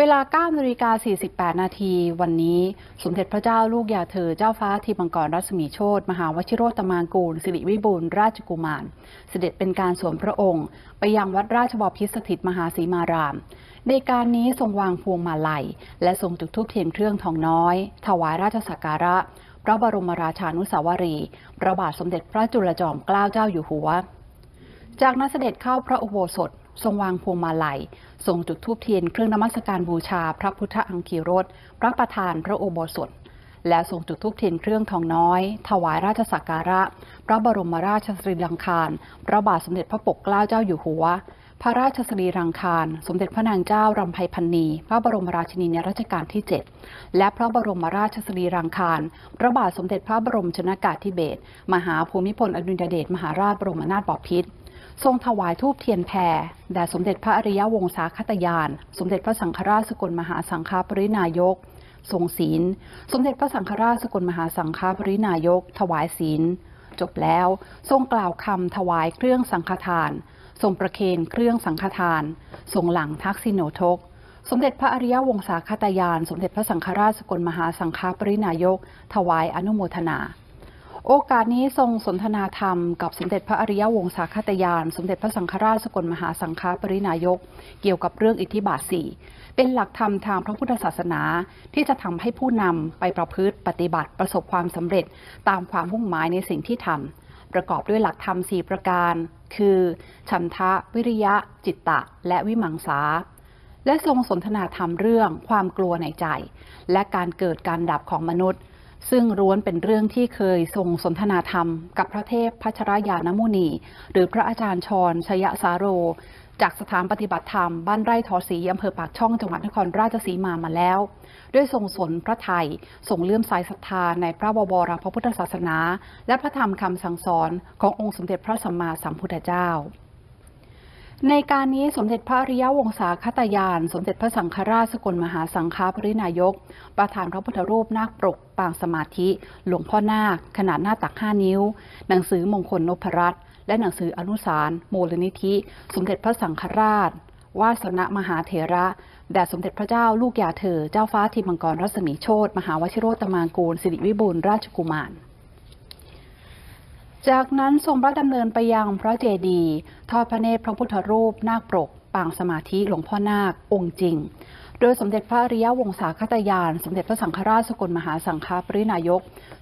เวลา9นาฬิกา48 นาที วันนี้สมเด็จพระเจ้าลูกยาเธอเจ้าฟ้าทิมังกรรัศมีโชตมหาวชิโรตมางกูล สิริวิบูลราชกุมาร เสด็จเป็นการสวมพระองค์ ไปยังวัดราชบพิตรสถิตมหาสีมาราม ในการนี้ทรงวางพวงมาลัย และทรงจุดธูปเทียนเครื่องทองน้อย ถวายราชสักการะ พระบรมราชานุสาวรีพระบาทสมเด็จพระจุลจอมเกล้าเจ้าอยู่หัว จากนั้นเสด็จเข้าพระอุโบสถ ทรงวางพวงมาลัยทรงจุดธูปเทียนเครื่องนมัสการบูชา พระพุทธอังคีรสพระประธานพระโอโบสถและทรงจุดธูปเทียนเครื่องทองน้อย ถวายราชสักการะ พระบรมราชสรีรังคาร พระบาทสมเด็จพระปกเกล้าเจ้าอยู่หัว พระราชสรีรังคาร สมเด็จพระนางเจ้ารำไพพันนีพระบรมราชินีในรัชกาลที่ 7 และพระบรมราชสรีรังคาร พระบาทสมเด็จพระบรมชนากาธิเบศรมหาภูมิพลอดุลยเดชมหาราชบรมนาถบพิตร ทรงถวายทูปเทียนแผ่แด่สมเด็จพระอริยวงศาคตยาน สมเด็จพระสังฆราชสกลมหาสังฆปรินายก ทรงศีล สมเด็จพระสังฆราชสกลมหาสังฆปรินายก ถวายศีล จบแล้ว ทรงกล่าวคำถวายเครื่องสังฆทาน ทรงประเคนเครื่องสังฆทาน ทรงหลังทักษิโนทก สมเด็จพระอริยวงศาคตยาน สมเด็จพระสังฆราชสกลมหาสังฆปรินายก ถวายอนุโมทนา โอกาสนี้ทรงสนทนาธรรมกับสมเด็จพระอริยวงศาคตยาน สมเด็จพระสังฆราชสกลมหาสังฆปรินายก เกี่ยวกับเรื่องอิทธิบาทสี่เป็นหลักธรรมทางพระพุทธศาสนาที่จะทำให้ผู้นำไปประพฤติปฏิบัติประสบความสำเร็จตามความมุ่งหมายในสิ่งที่ทำประกอบด้วยหลักธรรมสี่ประการ คือฉันทะ วิริยะ จิตตะ และวิมังสา และทรงสนทนาธรรมเรื่องความกลัวในใจ และการเกิดการดับของมนุษย์ ซึ่งร้วนเป็นเรื่องที่เคยทรงสนทนาธรรมกับพระเทพพัชรยานมุนี หรือพระอาจารย์ชรชยสาโร จากสถานปฏิบัติธรรมบ้านไร่ทอศรีอำเภอปากช่องจังหวัดนครราชสีมามาแล้ว ด้วยทรงสนพระไทยทรงเลื่อมใสศรัทธาในพระบวรพระพุทธศาสนา และพระธรรมคำสั่งสอนขององค์สมเด็จพระสัมมาสัมพุทธเจ้า ในการนี้สมเด็จพระริยวงศาคตยาน สมเด็จพระสังฆราชสกลมหาสังฆปรินายก ประธานพระพุทธรูปนาคปรกปางสมาธิ หลวงพ่อนาค ขนาดหน้าตัก 5 นิ้ว หนังสือมงคลนพรัตน์และหนังสืออนุสารณ์มูลนิธิ สมเด็จพระสังฆราชวาสนมหาเถระแด่สมเด็จพระเจ้าลูกยาเธอ เจ้าฟ้าทิมังกรรัศมีโชตมหาวชิโรตมางกูลสิริวิบูลราชกุมาร จากนั้นทรงพระดำเนินไปยังพระเจดีย์ทอดพระเนตรพระพุทธรูปนาคปรก ปางสมาธิหลวงพ่อนาค องค์จริง โดยสมเด็จพระอริยวงศาคตยาน สมเด็จพระสังฆราชสกลมหาสังฆปรินายก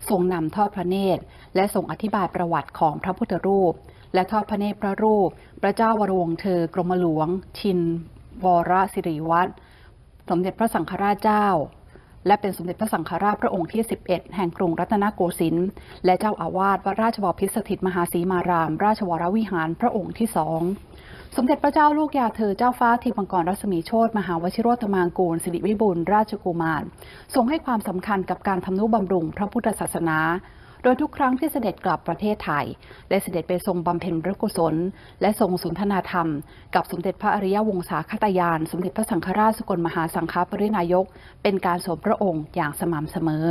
ทรงนำทอดพระเนตร และทรงอธิบายประวัติของพระพุทธรูป และทอดพระเนตรพระรูป พระเจ้าวรวงเธอกรมหลวง ชินวรสิริวัตรสมเด็จพระสังฆราชเจ้า และเป็นสมเด็จพระสังฆราชพระองค์ที่ 11 แห่งกรุงรัตนโกสินทร์และเจ้าอาวาสวัดราชบพิตรสถิตมหาศีมาราม ราชวรวิหารพระองค์ที่สองสมเด็จพระเจ้าลูกยาเธอเจ้าฟ้าทิมังกรรัศมีโชตมหาวชิโรตมางกูลสิริวิบูลราชกุมารทรงให้ความสำคัญกับการทำนุบำรุงพระพุทธศาสนา ดยทุกครั้งที่เสด็จกลับประเทศไทย ได้เสด็จไปทรงบำเพ็ญพระกุศล และทรงสนทนาธรรม กับสมเด็จพระอริยวงศาคตยาน สมเด็จพระสังฆราชสกลมหาสังฆปรินายก เป็นการสมพระองค์อย่างสม่ำเสมอ